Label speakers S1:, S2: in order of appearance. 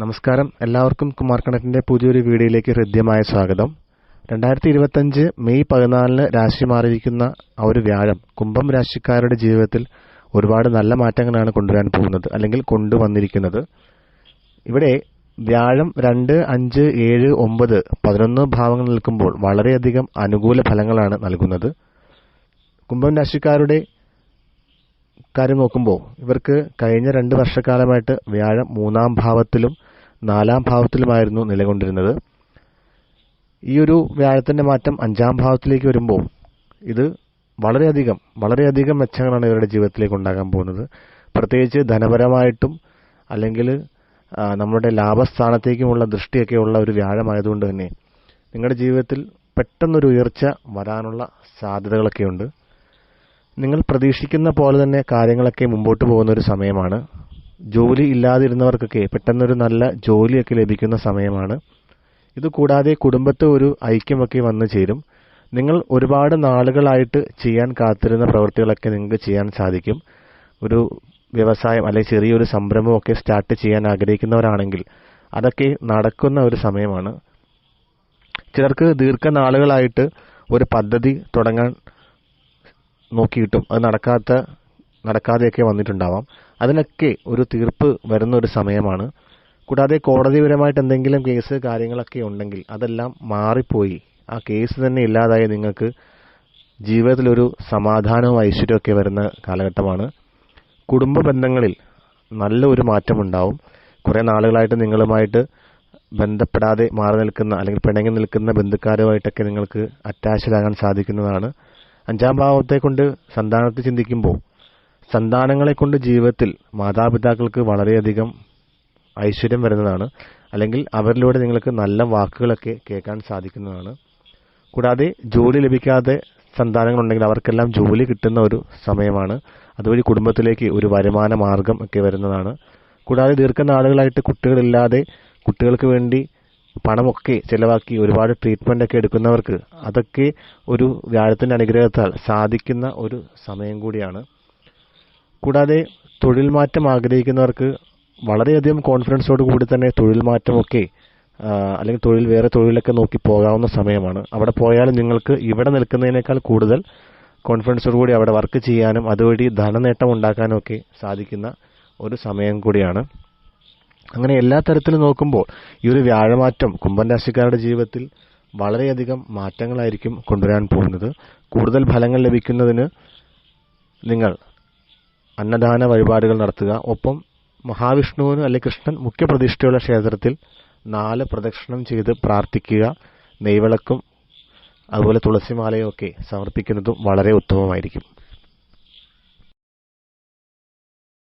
S1: നമസ്കാരം. എല്ലാവർക്കും കുമാർ കണക്കിന്റെ പുതിയൊരു വീഡിയോയിലേക്ക് ഹൃദ്യമായ സ്വാഗതം. രണ്ടായിരത്തി ഇരുപത്തഞ്ച് മെയ് പതിനാലിന് രാശി മാറിയിരിക്കുന്ന ആ ഒരു വ്യാഴം കുംഭം രാശിക്കാരുടെ ജീവിതത്തിൽ ഒരുപാട് നല്ല മാറ്റങ്ങളാണ് കൊണ്ടുവരാൻ പോകുന്നത് അല്ലെങ്കിൽ കൊണ്ടുവന്നിരിക്കുന്നത്. ഇവിടെ വ്യാഴം രണ്ട് അഞ്ച് ഏഴ് ഒമ്പത് പതിനൊന്ന് ഭാവങ്ങൾ നിൽക്കുമ്പോൾ വളരെയധികം അനുകൂല ഫലങ്ങളാണ് നൽകുന്നത്. കുംഭം രാശിക്കാരുടെ കാര്യം നോക്കുമ്പോൾ ഇവർക്ക് കഴിഞ്ഞ രണ്ട് വർഷക്കാലമായിട്ട് വ്യാഴം മൂന്നാം ഭാവത്തിലും നാലാം ഭാവത്തിലുമായിരുന്നു നിലകൊണ്ടിരുന്നത്. ഈ ഒരു വ്യാഴത്തിന്റെ മാറ്റം അഞ്ചാം ഭാവത്തിലേക്ക് വരുമ്പോൾ ഇത് വളരെയധികം വളരെയധികം മെച്ചങ്ങളാണ് ഇവരുടെ ജീവിതത്തിലേക്ക് ഉണ്ടാകാൻ പോകുന്നത്. പ്രത്യേകിച്ച് ധനപരമായിട്ടും അല്ലെങ്കിൽ നമ്മുടെ ലാഭസ്ഥാനത്തേക്കുമുള്ള ദൃഷ്ടിയൊക്കെയുള്ള ഒരു വ്യാഴമായതുകൊണ്ട് തന്നെ നിങ്ങളുടെ ജീവിതത്തിൽ പെട്ടെന്നൊരു ഉയർച്ച വരാനുള്ള സാധ്യതകളൊക്കെയുണ്ട്. നിങ്ങൾ പ്രതീക്ഷിക്കുന്ന പോലെ തന്നെ കാര്യങ്ങളൊക്കെ മുമ്പോട്ട് പോകുന്ന ഒരു സമയമാണ്. ജോലി ഇല്ലാതിരുന്നവർക്കൊക്കെ പെട്ടെന്നൊരു നല്ല ജോലിയൊക്കെ ലഭിക്കുന്ന സമയമാണ്. ഇത് കൂടാതെ കുടുംബത്തെ ഒരു ഐക്യമൊക്കെ വന്നു ചേരും. നിങ്ങൾ ഒരുപാട് നാളുകളായിട്ട് ചെയ്യാൻ കാത്തിരുന്ന പ്രവൃത്തികളൊക്കെ നിങ്ങൾക്ക് ചെയ്യാൻ സാധിക്കും. ഒരു വ്യവസായം അല്ലെങ്കിൽ ചെറിയൊരു സംരംഭമൊക്കെ സ്റ്റാർട്ട് ചെയ്യാൻ ആഗ്രഹിക്കുന്നവരാണെങ്കിൽ അതൊക്കെ നടക്കുന്ന ഒരു സമയമാണ്. ചിലർക്ക് ദീർഘനാളുകളായിട്ട് ഒരു പദ്ധതി തുടങ്ങാൻ നോക്കിയിട്ടും അത് നടക്കാത്ത നടക്കാതെയൊക്കെ വന്നിട്ടുണ്ടാവാം. അതിനൊക്കെ ഒരു തീർപ്പ് വരുന്ന ഒരു സമയമാണ്. കൂടാതെ കോടതിപരമായിട്ട് എന്തെങ്കിലും കേസ് കാര്യങ്ങളൊക്കെ ഉണ്ടെങ്കിൽ അതെല്ലാം മാറിപ്പോയി. ആ കേസ് തന്നെ ഇല്ലാതായി നിങ്ങൾക്ക് ജീവിതത്തിലൊരു സമാധാനവും ഐശ്വര്യമൊക്കെ വരുന്ന കാലഘട്ടമാണ്. കുടുംബ ബന്ധങ്ങളിൽ നല്ല ഒരു മാറ്റമുണ്ടാവും കുറേ നാളുകളായിട്ട് നിങ്ങളുമായിട്ട് ബന്ധപ്പെടാതെ മാറി നിൽക്കുന്ന അല്ലെങ്കിൽ പിണങ്ങി നിൽക്കുന്ന ബന്ധുക്കാരുമായിട്ടൊക്കെ നിങ്ങൾക്ക് അറ്റാച്ച്ഡ് ആകാൻ സാധിക്കുന്നതാണ്. അഞ്ചാം ഭാവത്തെ കൊണ്ട് സന്താനത്തെ ചിന്തിക്കുമ്പോൾ സന്താനങ്ങളെ കൊണ്ട് ജീവിതത്തിൽ മാതാപിതാക്കൾക്ക് വളരെയധികം ഐശ്വര്യം വരുന്നതാണ്. അല്ലെങ്കിൽ അവരിലൂടെ നിങ്ങൾക്ക് നല്ല വാക്കുകളൊക്കെ കേൾക്കാൻ സാധിക്കുന്നതാണ്. കൂടാതെ ജോലി ലഭിക്കാതെ സന്താനങ്ങളുണ്ടെങ്കിൽ അവർക്കെല്ലാം ജോലി കിട്ടുന്ന ഒരു സമയമാണ്. അതുവഴി കുടുംബത്തിലേക്ക് ഒരു വരുമാന മാർഗം ഒക്കെ വരുന്നതാണ്. കൂടാതെ ദീർഘനാളുകളായിട്ട് കുട്ടികളില്ലാതെ കുട്ടികൾക്ക് വേണ്ടി പണമൊക്കെ ചിലവാക്കി ഒരുപാട് ട്രീറ്റ്മെന്റ് ഒക്കെ എടുക്കുന്നവർക്ക് അതൊക്കെ ഒരു വ്യാഴത്തിന്റെ അനുഗ്രഹത്താൽ സാധിക്കുന്ന ഒരു സമയം കൂടിയാണ്. കൂടാതെ തൊഴിൽ മാറ്റം ആഗ്രഹിക്കുന്നവർക്ക് വളരെയധികം കോൺഫിഡൻസോട് കൂടി തന്നെ തൊഴിൽ മാറ്റമൊക്കെ അല്ലെങ്കിൽ തൊഴിൽ വേറെ തൊഴിലൊക്കെ നോക്കി പോകാവുന്ന സമയമാണ്. അവിടെ പോയാലും നിങ്ങൾക്ക് ഇവിടെ നിൽക്കുന്നതിനേക്കാൾ കൂടുതൽ കോൺഫിഡൻസോട് കൂടി അവിടെ വർക്ക് ചെയ്യാനും അതുവഴി ധനനേട്ടം ഉണ്ടാക്കാനും ഒക്കെ സാധിക്കുന്ന ഒരു സമയം കൂടിയാണ്. അങ്ങനെ എല്ലാ തരത്തിലും നോക്കുമ്പോൾ ഈ ഒരു വ്യാഴമാറ്റം കുംഭൻ രാശിക്കാരുടെ ജീവിതത്തിൽ വളരെയധികം മാറ്റങ്ങളായിരിക്കും കൊണ്ടുവരാൻ പോകുന്നത്. കൂടുതൽ ഫലങ്ങൾ ലഭിക്കുന്നതിന് നിങ്ങൾ അന്നദാന വഴിപാടുകൾ നടത്തുക. ഒപ്പം മഹാവിഷ്ണുവിന് അല്ലെങ്കിൽ കൃഷ്ണൻ മുഖ്യപ്രതിഷ്ഠയുള്ള ക്ഷേത്രത്തിൽ നാല് പ്രദക്ഷിണം ചെയ്ത് പ്രാർത്ഥിക്കുക. നെയ്വിളക്കും അതുപോലെ തുളസിമാലയും ഒക്കെ സമർപ്പിക്കുന്നതും വളരെ ഉത്തമമായിരിക്കും.